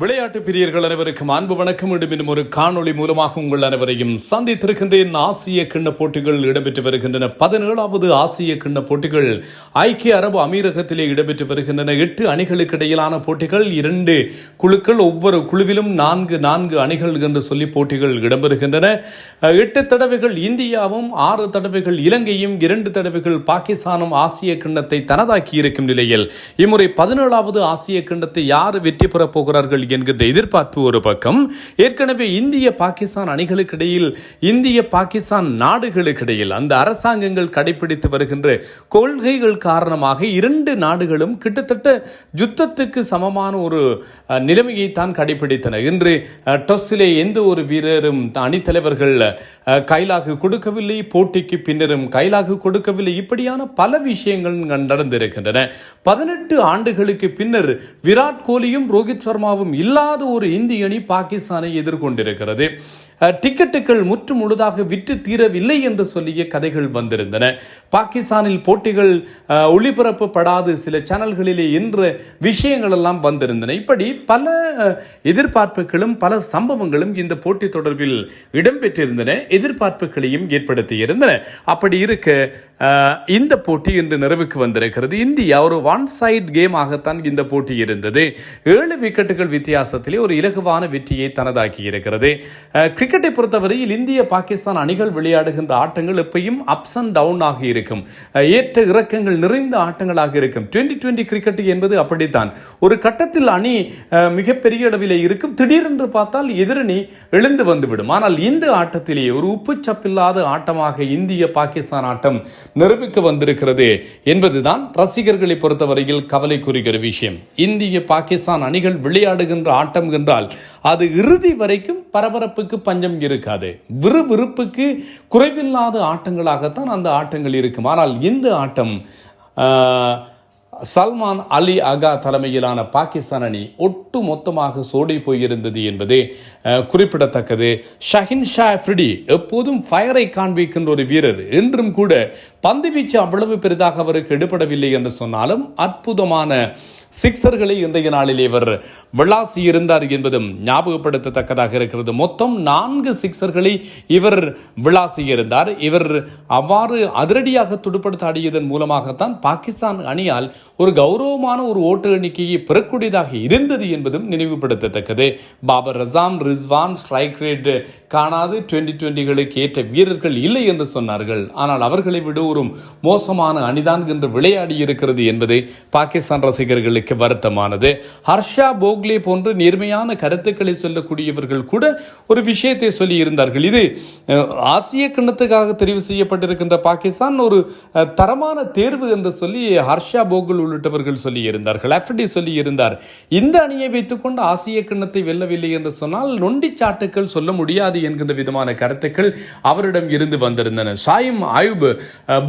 விளையாட்டு பிரியர்கள் அனைவருக்கும் அன்பு வணக்கம். மீண்டும் ஒரு காணொளி மூலமாக உங்கள் அனைவரையும் சந்தித்திருக்கின்றேன். ஆசிய கிண்ண போட்டிகள் இடம்பெற்று வருகின்றன. பதினேழாவது ஆசிய கிண்ண போட்டிகள் ஐக்கிய அரபு அமீரகத்திலே இடம்பெற்று வருகின்றன. எட்டு அணிகளுக்கு இடையிலான போட்டிகள் இரண்டு குழுக்கள் ஒவ்வொரு குழுவிலும் நான்கு நான்கு அணிகள் என்று சொல்லி போட்டிகள் இடம்பெறுகின்றன. எட்டு தடவைகள் இந்தியாவும் ஆறு தடவைகள் இலங்கையும் இரண்டு தடவைகள் பாகிஸ்தானும் ஆசிய கிண்ணத்தை தனதாக்கி இருக்கும் நிலையில். இம்முறை பதினேழாவது ஆசிய கிண்ணத்தை யார் வெற்றி பெறப் போகிறார்கள் என்கின்ற எதிர்பார்ப்பு ஒரு பக்கம் ஏற்கனவே இந்திய பாகிஸ்தான் அணிகளுக்கிடையில் இந்திய பாகிஸ்தான் நாடுகளுக்கிடையில் அந்த அரசாங்கங்கள் கடைபிடித்து வருகின்ற கொள்கைகள் காரணமாக இரண்டு நாடுகளும் கிட்டத்தட்ட யுத்தத்துக்கு சமமான ஒரு நிலைமையை தான் கடைபிடித்தன. இன்று டொஸ்ஸிலே எந்த ஒரு வீரரும் அணித்தலைவர்கள் கைலாகு கொடுக்கவில்லை போட்டிக்கு பின்னரும் கைலாகு கொடுக்கவில்லை இப்படியான பல விஷயங்கள் நடந்திருக்கின்றன. பதினெட்டு ஆண்டுகளுக்கு பின்னர் விராட் கோலியும் ரோஹித் சர்மாவும் இல்லாத ஒரு இந்திய அணி பாகிஸ்தானை எதிர்கொண்டிருக்கிறது. டிக்கெட்டுகள் முற்று முழுதாக விற்று தீரவில்லை என்று சொல்லிய கதைகள் வந்திருந்தன. பாகிஸ்தானில் போட்டிகள் ஒளிபரப்பப்படாது. சில சேனல்களிலே என்ற விஷயங்கள் எல்லாம் வந்திருந்தன. இப்படி பல எதிர்பார்ப்புகளும் பல சம்பவங்களும் இந்த போட்டி தொடர்பில் இடம்பெற்றிருந்தன. எதிர்பார்ப்புகளையும் ஏற்படுத்தியிருந்தன. அப்படி இருக்க இந்த போட்டி இன்று நிறைவுக்கு வந்திருக்கிறது. இந்தியா ஒரு ஒன் சைட் கேம் ஆகத்தான் இந்த போட்டி இருந்தது. ஏழு விக்கெட்டுகள் வித்தியாசத்திலே ஒரு இலகுவான வெற்றியை தனதாக்கி இருக்கிறது கிரிக்கெட்டை பொறுத்தவரையில் இந்திய பாகிஸ்தான் அணிகள் விளையாடுகின்ற ஆட்டங்கள் எப்பயும் அப்ஸ் அண்ட் டவுன் ஆக இருக்கும். ஏற்ற இறக்கங்கள் நிறைந்த ஆட்டங்களாக இருக்கும். டுவெண்ட்டி டுவெண்ட்டி கிரிக்கெட் என்பது அப்படித்தான். ஒரு கட்டத்தில் அணி அஹ், மிகப்பெரிய அளவில் இருக்கும். திடீரென்று பார்த்தால் எதிரணி எழுந்து வந்துவிடும். ஆனால் இந்த ஆட்டத்திலே ஒரு உப்புச்சப்பில்லாத ஆட்டமாக இந்திய பாகிஸ்தான் ஆட்டம் நிரூபிக்க வந்திருக்கிறது என்பதுதான் ரசிகர்களை பொறுத்தவரையில் கவலைக்குரிய விஷயம். இந்திய பாகிஸ்தான் அணிகள் விளையாடுகின்ற ஆட்டம் என்றால் அது இறுதி வரைக்கும் பரபரப்புக்கு பஞ்சம் இருக்காது. விறுவிறுப்புக்கு குறைவில்லாத ஆட்டங்களாகத்தான் அந்த ஆட்டங்கள் இருக்கும். ஆனால் இந்த ஆட்டம் சல்மான் அலி அகா தலைமையிலான பாகிஸ்தான் அணி ஒட்டு மொத்தமாக சோடி போயிருந்தது என்பது குறிப்பிடத்தக்கது. ஷஹின் ஷா எப்போதும் ஃபயரை காண்பிக்கின்ற ஒரு வீரர். இன்றும் கூட பந்து வீச்சு அவ்வளவு பெரிதாக அவருக்கு எடுபடவில்லை என்று சொன்னாலும் அற்புதமான சிக்சர்களை இன்றைய நாளில் இவர் விளாசி இருந்தார் என்பதும் ஞாபகப்படுத்தத்தக்கதாக இருக்கிறது. மொத்தம் நான்கு சிக்சர்களை இவர் விளாசி இருந்தார் இவர் அவ்வாறு அதிரடியாக துடுப்படுத்த ஆடியதன் மூலமாகத்தான் பாகிஸ்தான் அணியால் ஒரு கௌரவமான ஒரு ஓட்டு எண்ணிக்கையை பெறக்கூடியதாக இருந்தது என்பதும் நினைவுபடுத்தத்தக்கது. பாபர் ரசாம் ரிஸ்வான் ஸ்ட்ரைக் ரேட் காணாது டுவெண்ட்டி டுவெண்ட்டிகளுக்கு ஏற்ற வீரர்கள் இல்லை என்று சொன்னார்கள். ஆனால் அவர்களை விட ஒரு மோசமான அணிதான் என்று விளையாடி இருக்கிறது என்பது பாகிஸ்தான் ரசிகர்களுக்கு வருத்தமானது. ஹர்ஷா போக்லே போன்று நேர்மையான கருத்துக்களை சொல்லக்கூடியவர்கள் கூட ஒரு விஷயத்தை சொல்லி இருந்தார்கள் இது ஆசிய கிண்ணத்துக்காக தெரிவு செய்யப்பட்டிருக்கின்ற பாகிஸ்தான் ஒரு தரமான தேர்வு என்று சொல்லி ஹர்ஷா போகுல் உள்ளிட்டவர்கள் சொல்லி இருந்தார்கள் எஃப்டி சொல்லி இருந்தார் இந்த அணியை வைத்துக்கொண்டு ஆசிய கிண்ணத்தை வெல்லவில்லை என்று சொன்னால் நொண்டி சாட்டுக்கள் சொல்ல முடியாது என்கின்ற விதமான கருத்துக்கள் அவரிடம் இருந்து வந்திருந்தன. சாயிம் ஆயுப்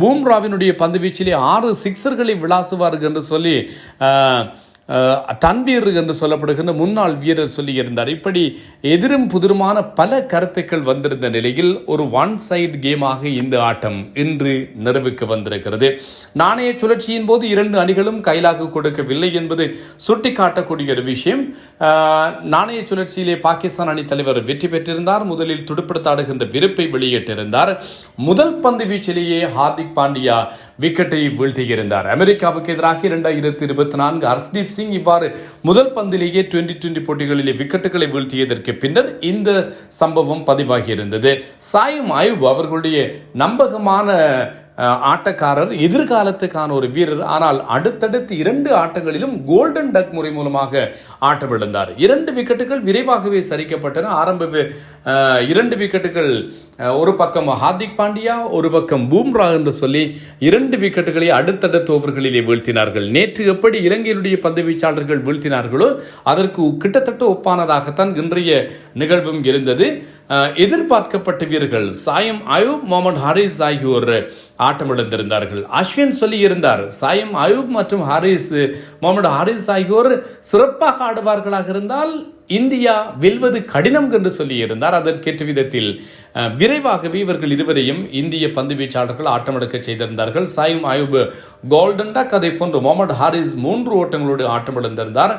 பூம்ராவினுடைய பந்து வீச்சிலே ஆறு சிக்சர்களை விளாசுவார்கள் என்று சொல்லி தன் வீரர் தன்வீர் என்று சொல்லப்படுகின்ற முன்னாள் வீரர் சொல்லியிருந்தார். இப்படி எதிரும் புதிருமான பல கருத்துக்கள் வந்திருந்த நிலையில் ஒரு ஒன் சைடு கேமாக இந்த ஆட்டம் இன்று நிறைவுக்கு வந்திருக்கிறது. நாணய சுழற்சியின் போது இரண்டு அணிகளும் கைலாக கொடுக்கவில்லை என்பது சுட்டிக்காட்டக்கூடிய ஒரு விஷயம். நாணய சுழற்சியிலே பாகிஸ்தான் அணி தலைவர் வெற்றி பெற்றிருந்தார். முதலில் துடுப்படுத்தாடுகின்ற விருப்பை வெளியிட்டிருந்தார். முதல் பந்து வீச்சிலேயே ஹார்திக் பாண்டியா விக்கெட்டை வீழ்த்தியிருந்தார். அமெரிக்காவுக்கு எதிராக இரண்டாயிரத்தி இருபத்தி நான்கு சிங் இவ்வாறு முதல் பந்திலேயே டுவெண்டி டுவெண்டி போட்டிகளிலே விக்கெட்டுகளை வீழ்த்தியதற்கு பின்னர் இந்த சம்பவம் பதிவாகி இருந்தது சாயம் ஆயுப் அவர்களுடைய நம்பகமான ஆட்டக்காரர் எதிர்காலத்துக்கான ஒரு வீரர். ஆனால் அடுத்தடுத்து இரண்டு ஆட்டங்களிலும் கோல்டன் டக் முறை மூலமாக ஆட்டமிழந்தார் இரண்டு விக்கெட்டுகள் விரைவாகவே சரிக்கப்பட்டன. ஆரம்ப இரண்டு விக்கெட்டுகள் ஒரு பக்கம் ஹார்திக் பாண்டியா ஒரு பக்கம் பூம்ரா என்று சொல்லி இரண்டு விக்கெட்டுகளை அடுத்தடுத்த ஓவர்களிலே வீழ்த்தினார்கள். நேற்று எப்படி இலங்கையினுடைய பந்து வீச்சாளர்கள் வீழ்த்தினார்களோ அதற்கு கிட்டத்தட்ட ஒப்பானதாகத்தான் இன்றைய நிகழ்வும் இருந்தது. எதிர்பார்க்கப்பட்ட வீரர்கள் சாயம் அயூப் முகமது ஹாரிஸ் ஆகியோர் ஆட்டமிழந்திருந்தார்கள். அஸ்வின் சொல்லியிருந்தார் சாயம் அயூப் மற்றும் ஹாரிஸ் முகமது ஹாரிஸ் ஆகியோர் சிறப்பாக ஆடுவார்களாக இருந்தால் இந்தியா வெல்வது கடினம் என்று சொல்லியிருந்தார். அதற்கேற்ற விதத்தில் விரைவாகவே இவர்கள் இருவரையும் இந்திய பந்து வீச்சாளர்கள் ஆட்டமெடுக்க செய்திருந்தார்கள். சாயும் ஆயுப் கோல்டன் டக் அதை போன்று மொஹமட் ஹாரிஸ் மூன்று ஓட்டங்களோடு ஆட்டமிழந்திருந்தார்.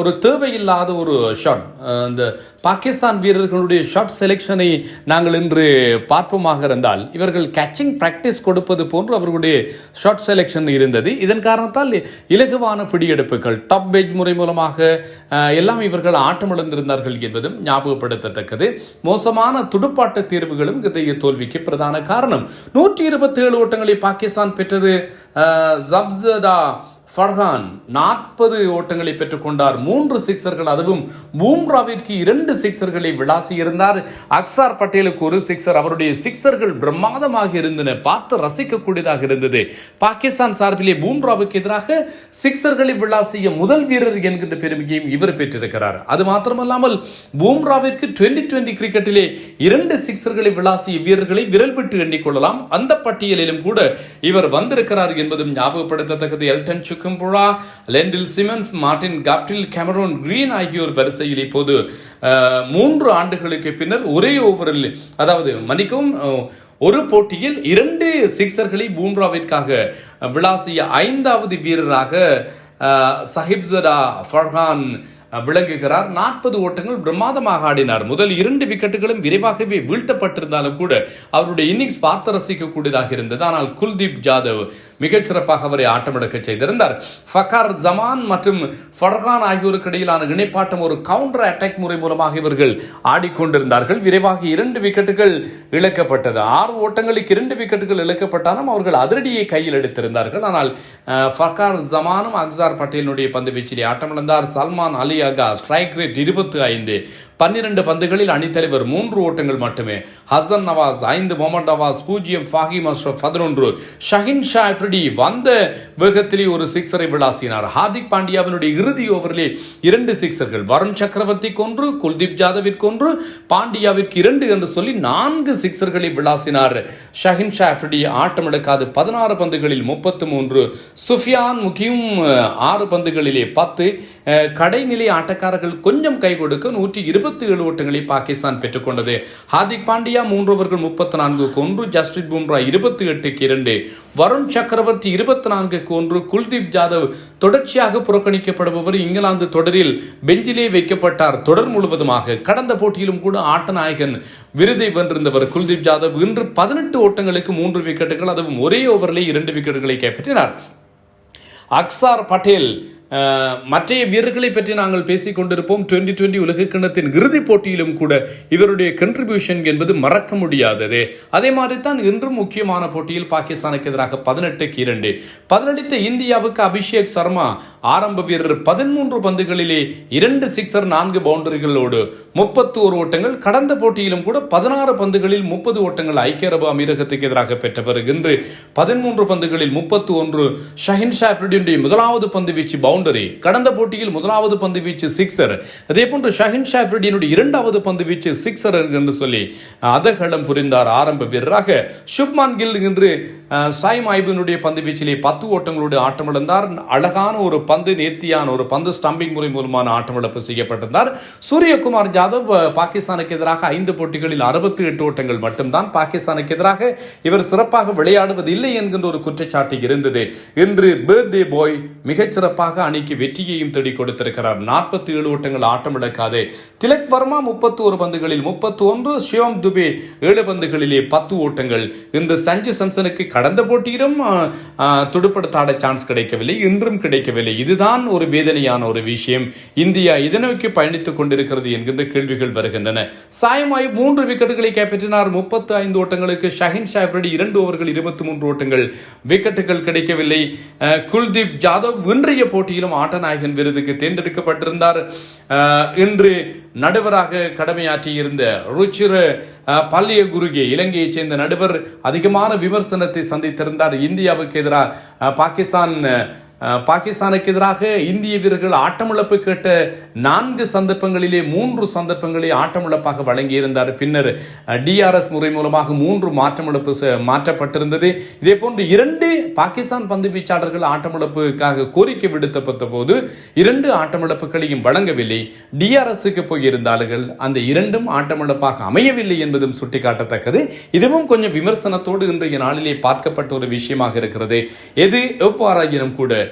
ஒரு தேவையில்லாத ஒரு ஷாட் இந்த பாகிஸ்தான் வீரர்களுடைய ஷாட் செலெக்ஷனை நாங்கள் இன்று பார்ப்போமாக இருந்தால் இவர்கள் கேட்சிங் பிராக்டிஸ் கொடுப்பது போன்று அவர்களுடைய ஷாட் செலெக்ஷன் இருந்தது. இதன் காரணத்தால் இலகுவான பிடியெடுப்புகள் டாப் பேஜ் முறை மூலமாக எல்லாம் இவர்கள் ஆட்டமிழந்திருந்தார்கள் என்பதும் ஞாபகப்படுத்தத்தக்கது. மோசமான துடுப்பாட்ட தீர்வுகளும் இன்றைய தோல்விக்கு பிரதான காரணம். நூற்றி இருபத்தி ஏழு ஓட்டங்களை பாகிஸ்தான் பெற்றது அஹ், ஜப்சதா ஃபர்ஹான் நாற்பது ஓட்டங்களை பெற்றுக்கொண்டார். மூன்று சிக்சர்கள் அதுவும் பூம்ராவிற்கு இரண்டு சிக்சர்களை விளாசி இருந்தார் அக்சார் பட்டேலுக்கு ஒரு சிக்சர் அவருடைய சிக்சர்கள் பிரம்மாதமாக இருந்தன. பார்த்து ரசிக்கக்கூடியதாக இருந்தது. பாகிஸ்தான் சார்பிலே பூம்ராவுக்கு எதிராக சிக்சர்களை விளாசிய முதல் வீரர் என்கின்ற பெருமையையும் இவர் பெற்றிருக்கிறார். அது மாத்திரமல்லாமல் பூம்ராவிற்கு டுவெண்டி டுவெண்டி கிரிக்கெட்டிலே இரண்டு சிக்சர்களை விளாசிய வீரர்களை விரல் விட்டு எண்ணிக்கொள்ளலாம் அந்த பட்டியலிலும் கூட இவர் வந்திருக்கிறார் என்பதும் ஞாபகப்படுத்தத்தக்கது. Elton Chigumbura Lendl Simmons Martin Guptill Cameron Green ஆகியோர் வரிசையில் இப்போது மூன்று ஆண்டுகளுக்கு பின்னர் ஒரே ஓவரில் அதாவது மன்னிக்கவும் ஒரு போட்டியில் இரண்டு சிக்ஸர்களை பூம்ராவிற்காக விளாசிய ஐந்தாவது வீரராக சஹிப்சரா ஃபர்ஹான் விளங்குகிறார் நாற்பது ஓட்டங்கள் பிரம்மாதமாக ஆடினார். முதல் இரண்டு விக்கெட்டுகளும் விரைவாகவே வீழ்த்தப்பட்டிருந்தாலும் கூட அவருடைய இன்னிங்ஸ் பார்த்து ரசிக்கக்கூடியதாக இருந்தது. ஆனால் குல்தீப் ஜாதவ் மிகச்சிறப்பாக அவரை ஆட்டமிழக்க செய்திருந்தார். ஃபக்கார் ஜமான் மற்றும் ஃபர்ஹான் ஆகியோருக்கு இடையிலான இணைப்பாட்டம் ஒரு கவுண்டர் அட்டாக் முறை மூலமாக இவர்கள் ஆடிக்கொண்டிருந்தார்கள். விரைவாக இரண்டு விக்கெட்டுகள் இழக்கப்பட்டது. ஆறு ஓட்டங்களுக்கு இரண்டு விக்கெட்டுகள் இழக்கப்பட்டாலும் அவர்கள் அதிரடியை கையில் எடுத்திருந்தார்கள். ஆனால் ஃபகார் ஃபக்கார் ஜமானும் அக்சார் பட்டேலினுடைய பந்து வீச்சிலே ஆட்டமிழந்தார். சல்மான் அலி அகா ஸ்ட்ரைக் ரேட் இருபத்தி ஐந்து. பன்னிரண்டு பந்துகளில் அணித்தலைவர் மூன்று ஓட்டங்கள் மட்டுமே. ஹசன் நவாஸ் ஐந்து முகமது நவாஸ் பூஜ்ஜியம் ஃபாஹிம் அஷ்ரப் பதினொன்று. ஷஹின் ஷா அஃப்ரிடி வந்த வேகத்திலே ஒரு சிக்ஸரை விளாசினார். ஹார்திக் பாண்டியாவினுடைய இறுதி ஓவரிலே இரண்டு சிக்ஸர்கள் வருண் சக்கரவர்த்தி கொன்று குல்தீப் ஜாதவிற்கு ஒன்று பாண்டியாவிற்கு இரண்டு என்று சொல்லி நான்கு சிக்ஸர்களை விளாசினார். ஷஹின் ஷா அஃப்ரிடி ஆட்டம் எடுக்காது பதினாறு பந்துகளில் முப்பத்து மூன்று. சுஃபியான் முகியும் ஆறு பந்துகளிலே பத்து. கடைநிலை ஆட்டக்காரர்கள் கொஞ்சம் கை கொடுக்க நூற்றி இருபத்தி ஏழு ஓட்டங்களை பாகிஸ்தான் பெற்றுக்கொண்டது. ஹார்திக் பாண்டியா மூன்று ஓவர்கள் முப்பத்தி நான்குக்கு ஒன்று ஜஸ்பிரித் பும்ரா இருபத்தி எட்டுக்கு இரண்டு வருண் சக்கரவர்த்தி இருபத்தி நான்குக்கு ஒன்று குல்தீப் ஜாதவ் தொடர்ச்சியாக புறக்கணிக்கப்படுபவர் இங்கிலாந்து தொடரில் பெஞ்சிலே வைக்கப்பட்டார். தொடர் முழுவதுமாக கடந்த போட்டியிலும் கூட ஆட்டநாயகன் விருதை வென்றிருந்தவர் குல்தீப் ஜாதவ். இன்று பதினெட்டு ஓட்டங்களுக்கு மூன்று விக்கெட்டுகள் அதுவும் ஒரே ஓவரிலே இரண்டு விக்கெட்டுகளை கைப்பற்றினார். அக்சார் பட்டேல் மற்றைய வீரர்களை பற்றி நாங்கள் பேசிக் கொண்டிருப்போம். டுவெண்டி டுவெண்டி உலக கிண்ணத்தின் இறுதிப் போட்டியிலும் கூட இவருடைய கன்ட்ரிபியூஷன் என்பது மறக்க முடியாதது. அதே மாதிரி தான் இன்றும் முக்கியமான போட்டியில் பாகிஸ்தானுக்கு எதிராக பதினெட்டுக்கு இரண்டு. பதினடித்த இந்தியாவுக்கு அபிஷேக் சர்மா ஆரம்ப வீரர் பதிமூன்று பந்துகளிலே இரண்டு சிக்ஸர் நான்கு பவுண்டரிகளோடு முப்பத்தி ஒரு ஓட்டங்கள். கடந்த போட்டியிலும் கூட பதினாறு பந்துகளில் முப்பது ஓட்டங்கள் ஐக்கிய அரபு அமீரகத்துக்கு எதிராக பெற்றவர் இன்று பதிமூன்று பந்துகளில் முப்பத்தி ஒன்று ஷஹின் ஷாஃப்ரிடியுடைய முதலாவது பந்து வீச்சு பவுண்டரி பவுண்டரி கடந்த போட்டியில் முதலாவது பந்து வீச்சு சிக்ஸர் அதே போன்று ஷஹின் ஷாஃப்ரிடியினுடைய இரண்டாவது பந்து வீச்சு சிக்ஸர் என்று சொல்லி அதகளம் புரிந்தார் ஆரம்ப வீரராக. சுப்மான் கில் என்று சாய் மாய்பினுடைய பந்து வீச்சிலே பத்து ஓட்டங்களோடு ஆட்டமிழந்தார். அழகான ஒரு பந்து நேர்த்தியான ஒரு பந்து ஸ்டம்பிங் முறை மூலமான ஆட்டமிழப்பு செய்யப்பட்டிருந்தார். சூரியகுமார் ஜாதவ் பாகிஸ்தானுக்கு எதிராக ஐந்து போட்டிகளில் அறுபத்தி எட்டு ஓட்டங்கள் மட்டும்தான் பாகிஸ்தானுக்கு எதிராக இவர் சிறப்பாக விளையாடுவதில்லை என்கின்ற ஒரு குற்றச்சாட்டு இருந்தது. இன்று பேர்தே பாய் மிகச்சிறப்பாக அணிக்கு வெற்றியையும் தேடி கொடுத்திருக்கிறார். நாற்பத்தி ஏழு ஓட்டங்கள் ஆட்டம் இழக்காது திலக் வர்மா முப்பத்தி ஒரு பந்துகளில் முப்பத்தி ஒன்று சிவம் துபே ஏழு பந்துகளிலே பத்து ஓட்டங்கள். இந்த சஞ்சு சம்சனுக்கு கடந்த போட்டியிலும் அஹ், துடுப்படுத்த ஆட சான்ஸ் கிடைக்கவில்லை இன்றும் கிடைக்கவில்லை. இதுதான் ஒரு வேதனையான ஒரு விஷயம். இந்தியா இதை நோக்கி பயணித்துக் கொண்டிருக்கிறது என்கின்ற கேள்விகள் வருகின்றன. சாயமாய் மூன்று விக்கெட்டுகளை கைப்பற்றினார். முப்பத்தி ஐந்து ஓட்டங்களுக்கு ஷஹின் ஷாஃப்ரடி இரண்டு ஓவர்கள் இருபத்தி மூன்று ஓட்டங்கள் விக்கெட்டுகள் கிடைக்கவில்லை. குல்தீப் ஜாதவ் இன்றைய போட்டி போட்டியிலும் ஆட்டநாயகன் விருதுக்கு தேர்ந்தெடுக்கப்பட்டிருந்தார். அஹ், இன்று நடுவராக கடமையாற்றியிருந்த ருச்சிர பல்லிய குருகே இலங்கையைச் சேர்ந்த நடுவர் அதிகமான விமர்சனத்தை சந்தித்திருந்தார். இந்தியாவுக்கு எதிராக பாகிஸ்தான் பாகிஸ்தானுக்கு எதிராக இந்திய வீரர்கள் ஆட்டமிழப்பு கேட்ட நான்கு சந்தர்ப்பங்களிலே மூன்று சந்தர்ப்பங்களை ஆட்டமிழப்பாக வழங்கியிருந்தார். பின்னர் டிஆர்எஸ் முறை மூலமாக மூன்று மாற்றமிழப்பு ச- மாற்றப்பட்டிருந்தது. இதே போன்று இரண்டு பாகிஸ்தான் பந்து வீச்சாளர்கள் ஆட்டமிழப்புக்காக கோரிக்கை விடுத்தப்பட்ட போது இரண்டு ஆட்டமிழப்புகளையும் வழங்கவில்லை. டிஆர்எஸ்க்கு போயிருந்தார்கள். அந்த இரண்டும் ஆட்டமிழப்பாக அமையவில்லை என்பதும் சுட்டிக்காட்டத்தக்கது. இதுவும் கொஞ்சம் விமர்சனத்தோடு இன்றைய நாளிலே பார்க்கப்பட்ட ஒரு விஷயமாக இருக்கிறது. எது எவ்வாறாயினும் கூட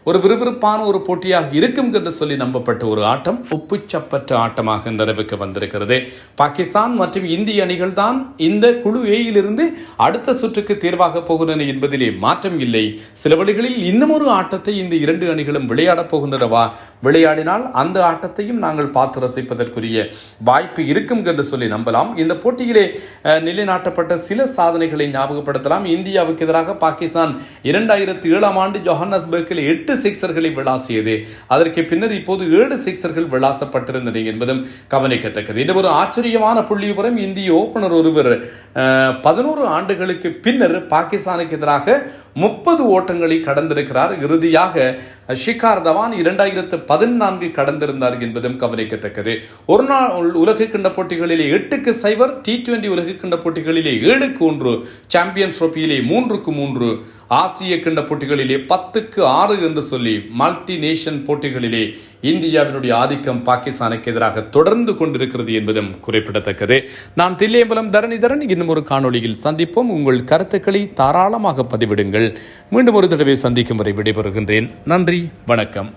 ஒரு விறுவிறுப்பான ஒரு போட்டியாக இருக்கும் என்று சொல்லி நம்பப்பட்ட ஒரு ஆட்டம். ஒப்புச்சப்பற்ற ஆட்டமாக நிறைவுக்கு வந்திருக்கிறது. பாகிஸ்தான் மற்றும் இந்திய அணிகள் தான் இந்த குழு ஏயிலிருந்து அடுத்த சுற்றுக்கு தேர்வாக போகின்றன என்பதிலே மாற்றம் இல்லை. சில வழிகளில் இன்னும் ஒரு ஆட்டத்தை இந்த இரண்டு அணிகளும் விளையாடப் போகின்றனவா? விளையாடினால் அந்த ஆட்டத்தையும் நாங்கள் பார்த்து ரசிப்பதற்குரிய வாய்ப்பு இருக்கும் என்று சொல்லி நம்பலாம். இந்த போட்டியிலே நிலைநாட்டப்பட்ட சில சாதனைகளை ஞாபகப்படுத்தலாம். இந்தியாவுக்கு எதிராக பாகிஸ்தான் இரண்டாயிரத்தி ஏழாம் ஆண்டு ஜோஹன்னஸ்பர்க்கில் எட்டு சிக்சர்களை விளாசியது அதற்கு பின்னர் இப்போது ஏழு சிக்சர்கள் விளாசப்பட்டிருந்தன என்பதும் கவனிக்கத்தக்கது. இந்த ஒரு ஆச்சரியமான புள்ளிபுரம் இந்திய ஓபனர் ஒருவர் பதினோரு ஆண்டுகளுக்கு பின்னர் பாகிஸ்தானுக்கு எதிராக முப்பது ஓட்டங்களை கடந்திருக்கிறார். இறுதியாக ஷிகார் தவான் இரண்டாயிரத்து பதினான்கு கடந்திருந்தார் என்பதும் கவனிக்கத்தக்கது. ஒரு நாள் உலக கிண்ட போட்டிகளிலே எட்டுக்கு சைபர் டி டுவெண்டி உலக கிண்ட போட்டிகளிலே ஏழுக்கு ஒன்று சாம்பியன் ட்ரோபியிலே மூன்றுக்கு மூன்று ஆசிய கிண்ட போட்டிகளிலே பத்துக்கு ஆறு என்று சொல்லி மல்டி நேஷன் போட்டிகளிலே இந்தியாவினுடைய ஆதிக்கம் பாகிஸ்தானுக்கு எதிராக தொடர்ந்து கொண்டிருக்கிறது என்பதும் குறிப்பிடத்தக்கது. நான் தில்லியம்பலம் தரணிதரன் இன்னும் ஒரு காணொளியில் சந்திப்போம். உங்கள் கருத்துக்களை தாராளமாக பதிவிடுங்கள். மீண்டும் ஒரு தடவை சந்திக்கும் வரை விடைபெறுகின்றேன். நன்றி வணக்கம்.